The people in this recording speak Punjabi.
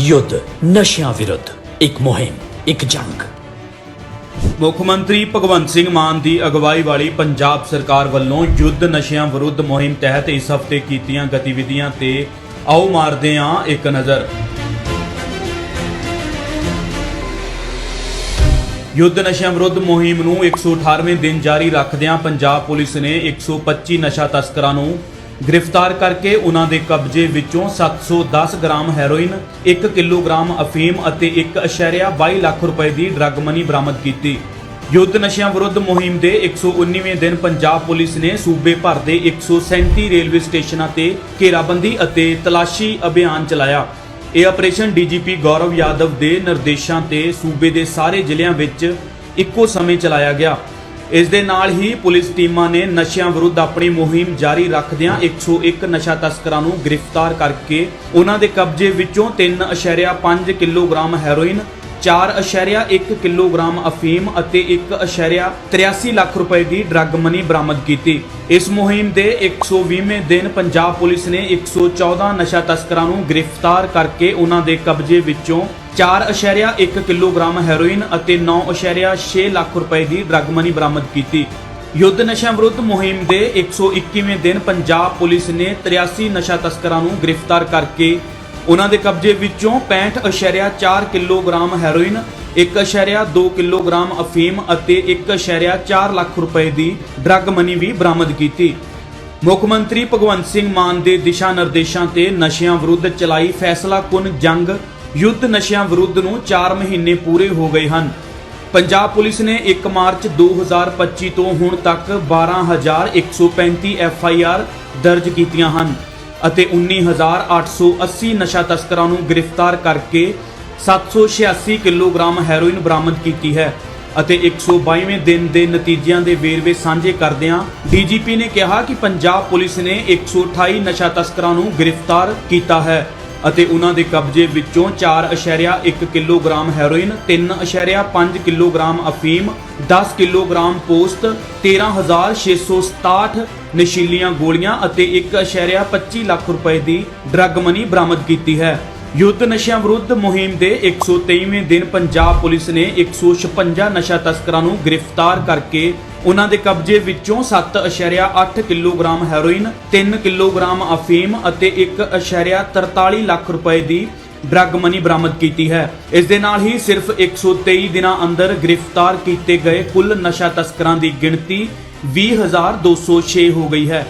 ਯੁੱਧ, ਨਸ਼ਿਆਂ ਵਿਰੁੱਧ, ਇੱਕ ਮੁਹਿੰਮ, ਇੱਕ ਜੰਗ। ਮੁੱਖ ਮੰਤਰੀ ਭਗਵੰਤ ਸਿੰਘ ਮਾਨ ਦੀ ਅਗਵਾਈ ਵਾਲੀ ਪੰਜਾਬ ਸਰਕਾਰ ਵੱਲੋਂ ਯੁੱਧ, ਨਸ਼ਿਆਂ ਵਿਰੁੱਧ ਮੁਹਿੰਮ ਤਹਿਤ ਇਸ ਹਫ਼ਤੇ ਕੀਤੀਆਂ ਗਤੀਵਿਧੀਆਂ ਤੇ ਆਓ ਮਾਰਦੇ ਹਾਂ ਇੱਕ ਨਜ਼ਰ। ਯੁੱਧ, ਨਸ਼ਿਆਂ ਵਿਰੁੱਧ ਮੁਹਿੰਮ ਨੂੰ 118ਵੇਂ ਦਿਨ ਜਾਰੀ ਰੱਖਦਿਆਂ ਪੰਜਾਬ ਪੁਲਿਸ ਨੇ 125 ਨਸ਼ਾ ਤਸਕਰਾਂ ਨੂੰ ਗ੍ਰਿਫਤਾਰ ਕਰਕੇ ਉਹਨਾਂ ਦੇ ਕਬਜ਼ੇ ਵਿੱਚੋਂ 710 ਗ੍ਰਾਮ ਹੈਰੋਇਨ 1 ਕਿਲੋਗ੍ਰਾਮ ਅਫੀਮ ਅਤੇ 1.22 ਲੱਖ ਰੁਪਏ ਦੀ ਡਰੱਗ ਮਨੀ ਬਰਾਮਦ ਕੀਤੀ। ਯੁੱਧ ਨਸ਼ਿਆਂ ਵਿਰੁੱਧ ਮੁਹਿੰਮ ਦੇ 119ਵੇਂ ਦਿਨ ਪੰਜਾਬ ਪੁਲਿਸ ਨੇ ਸੂਬੇ ਭਰ ਦੇ 137 ਰੇਲਵੇ ਸਟੇਸ਼ਨਾਂ ਤੇ ਘੇਰਾਬੰਦੀ ਅਤੇ ਤਲਾਸ਼ੀ ਅਭਿਆਨ ਚਲਾਇਆ। ਇਹ ਆਪਰੇਸ਼ਨ ਡੀਜੀਪੀ ਗੌਰਵ ਯਾਦਵ ਦੇ ਨਿਰਦੇਸ਼ਾਂ ਤੇ ਸੂਬੇ ਦੇ ਸਾਰੇ ਜ਼ਿਲ੍ਹਿਆਂ ਵਿੱਚ ਇੱਕੋ ਸਮੇਂ ਚਲਾਇਆ ਗਿਆ। ਇਸ ਦੇ ਨਾਲ ਹੀ ਪੁਲਿਸ ਟੀਮਾਂ ਨੇ ਨਸ਼ਿਆਂ ਵਿਰੁੱਧ ਆਪਣੀ ਮੁਹਿੰਮ ਜਾਰੀ ਰੱਖਦਿਆਂ 101 ਨਸ਼ਾ ਤਸਕਰਾਂ ਨੂੰ ਗ੍ਰਿਫਤਾਰ ਕਰਕੇ ਉਹਨਾਂ ਦੇ ਕਬਜ਼ੇ ਵਿੱਚੋਂ 3.5 ਕਿਲੋਗ੍ਰਾਮ ਹੈਰੋਇਨ 4.1 ਕਿਲੋਗ੍ਰਾਮ ਅਫੀਮ ਅਤੇ 1.83 ਲੱਖ ਰੁਪਏ ਦੀ ਡਰੱਗ ਮਨੀ ਬਰਾਮਦ ਕੀਤੀ। ਇਸ ਮੁਹਿੰਮ ਦੇ 120ਵੇਂ ਦਿਨ ਪੰਜਾਬ ਪੁਲਿਸ ਨੇ 114 ਨਸ਼ਾ ਤਸਕਰਾਂ ਨੂੰ ਗ੍ਰਿਫਤਾਰ ਕਰਕੇ ਉਹਨਾਂ ਦੇ ਕਬਜ਼ੇ ਵਿੱਚੋਂ 4.1 ਕਿਲੋਗ੍ਰਾਮ ਹੈਰੋਇਨ ਅਤੇ 9.6 ਲੱਖ ਰੁਪਏ ਦੀ ਡਰੱਗ ਮਨੀ ਬਰਾਮਦ ਕੀਤੀ। ਯੁੱਧ ਨਸ਼ਿਆਂ ਵਿਰੁੱਧ ਮੁਹਿੰਮ ਦੇ 121ਵੇਂ ਦਿਨ ਪੰਜਾਬ ਪੁਲਿਸ ਨੇ 83 ਨਸ਼ਾ ਤਸਕਰਾਂ ਨੂੰ ਗ੍ਰਿਫਤਾਰ ਕਰਕੇ ਉਹਨਾਂ ਦੇ ਕਬਜ਼ੇ ਵਿੱਚੋਂ 65.4 ਕਿਲੋਗ੍ਰਾਮ ਹੈਰੋਇਨ 1.2 ਕਿਲੋਗ੍ਰਾਮ ਅਫੀਮ ਅਤੇ 1.4 ਲੱਖ ਰੁਪਏ ਦੀ ਡਰੱਗ ਮਨੀ ਵੀ ਬਰਾਮਦ ਕੀਤੀ। ਮੁੱਖ ਮੰਤਰੀ ਭਗਵੰਤ ਸਿੰਘ ਮਾਨ ਦੇ ਦਿਸ਼ਾ ਨਿਰਦੇਸ਼ਾਂ ਤੇ ਨਸ਼ਿਆਂ ਵਿਰੁੱਧ ਚਲਾਈ ਫੈਸਲਾ ਕੁਨ ਜੰਗ ਯੁੱਧ ਨਸ਼ਿਆਂ ਵਿਰੁੱਧ ਨੂੰ 4 ਮਹੀਨੇ ਪੂਰੇ ਹੋ ਗਏ ਹਨ। ਪੰਜਾਬ ਪੁਲਿਸ ਨੇ 1 ਮਾਰਚ 2025 ਤੋਂ ਹੁਣ ਤੱਕ 12135 ਐਫ ਆਈ ਆਰ ਦਰਜ ਕੀਤੀਆਂ ਹਨ ਅਤੇ 19880 ਨਸ਼ਾ ਤਸਕਰਾਂ ਨੂੰ ਗ੍ਰਿਫਤਾਰ ਕਰਕੇ 786 ਕਿਲੋਗ੍ਰਾਮ ਹੈਰੋਇਨ ਬਰਾਮਦ ਕੀਤੀ ਹੈ ਅਤੇ 122ਵੇਂ ਦਿਨ ਦੇ ਨਤੀਜਿਆਂ ਦੇ ਵੇਰਵੇ ਸਾਂਝੇ ਕਰਦਿਆਂ ਡੀਜੀਪੀ ਨੇ ਕਿਹਾ ਕਿ ਪੰਜਾਬ ਪੁਲਿਸ ਨੇ 128 ਨਸ਼ਾ ਤਸਕਰਾਂ ਨੂੰ ਗ੍ਰਿਫਤਾਰ ਕੀਤਾ ਹੈ। ਅਤੇ ਉਹਨਾਂ ਦੇ ਕਬਜ਼ੇ ਵਿੱਚੋਂ 4.1 ਕਿਲੋਗ੍ਰਾਮ ਹੈਰੋਇਨ 3.5 ਕਿਲੋਗ੍ਰਾਮ ਅਫੀਮ 10 ਕਿਲੋਗ੍ਰਾਮ ਪੋਸਟ 13667 ਨਸ਼ੀਲੀਆਂ ਗੋਲੀਆਂ ਅਤੇ 1.25 ਲੱਖ ਰੁਪਏ ਦੀ ਡਰੱਗ ਮਨੀ ਬਰਾਮਦ ਕੀਤੀ ਹੈ। ਯੁੱਧ ਨਸ਼ਿਆਂ ਵਿਰੁੱਧ ਮੁਹਿੰਮ ਦੇ 123ਵੇਂ ਦਿਨ ਪੰਜਾਬ ਪੁਲਿਸ ਨੇ 156 ਨਸ਼ਾ ਤਸਕਰਾਂ ਨੂੰ ਗ੍ਰਿਫਤਾਰ ਕਰਕੇ ਉਹਨਾਂ ਦੇ ਕਬਜ਼ੇ ਵਿੱਚੋਂ 7.8 ਕਿਲੋਗ੍ਰਾਮ ਹੈਰੋਇਨ 3 ਕਿਲੋਗ੍ਰਾਮ ਅਫੀਮ ਅਤੇ 1.43 ਲੱਖ ਰੁਪਏ ਦੀ ਡਰੱਗ ਮਨੀ ਬਰਾਮਦ ਕੀਤੀ ਹੈ। ਇਸ ਦੇ ਨਾਲ ਹੀ ਸਿਰਫ 123 ਦਿਨਾਂ ਅੰਦਰ ਗ੍ਰਿਫਤਾਰ ਕੀਤੇ ਗਏ ਕੁੱਲ ਨਸ਼ਾ ਤਸਕਰਾਂ ਦੀ ਗਿਣਤੀ 20206 ਹੋ ਗਈ ਹੈ।